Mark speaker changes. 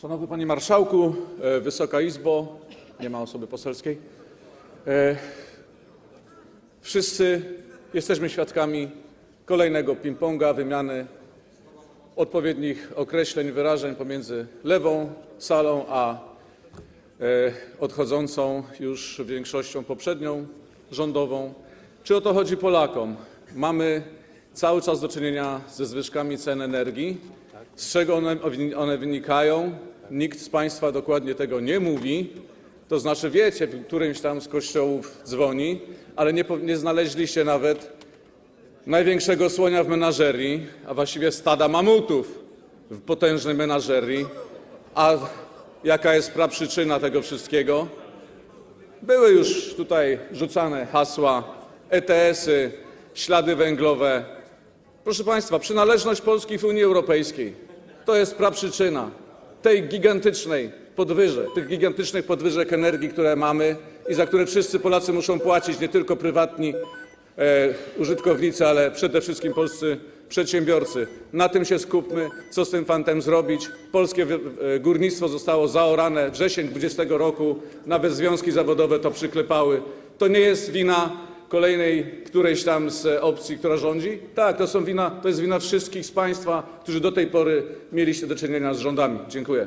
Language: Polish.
Speaker 1: Szanowny Panie Marszałku, e, Wysoka Izbo, nie ma osoby poselskiej. E, Wszyscy jesteśmy świadkami kolejnego ping-ponga, wymiany odpowiednich określeń, wyrażeń pomiędzy lewą salą a e, odchodzącą już większością poprzednią rządową. Czy o to chodzi Polakom? Mamy cały czas do czynienia ze zwyżkami cen energii. Z czego one, wynikają? Nikt z Państwa dokładnie tego nie mówi. To znaczy wiecie, w którymś tam z kościołów dzwoni, ale nie znaleźliście nawet największego słonia w menażerii, a właściwie stada mamutów w potężnej menażerii. A jaka jest praprzyczyna tego wszystkiego? Były już tutaj rzucane hasła, ETS-y, ślady węglowe. Proszę Państwa, przynależność Polski w Unii Europejskiej to jest praprzyczyna tej gigantycznej podwyżek, tych gigantycznych podwyżek energii, które mamy i za które wszyscy Polacy muszą płacić, nie tylko prywatni e, użytkownicy, ale przede wszystkim polscy przedsiębiorcy. Na tym się skupmy, co z tym fantem zrobić. Polskie e, górnictwo zostało zaorane wrzesień 20 roku, nawet związki zawodowe to przyklepały. To nie jest wina kolejnej którejś tam z opcji, która rządzi? Tak, to, jest wina wszystkich z Państwa, którzy do tej pory mieliście do czynienia z rządami. Dziękuję.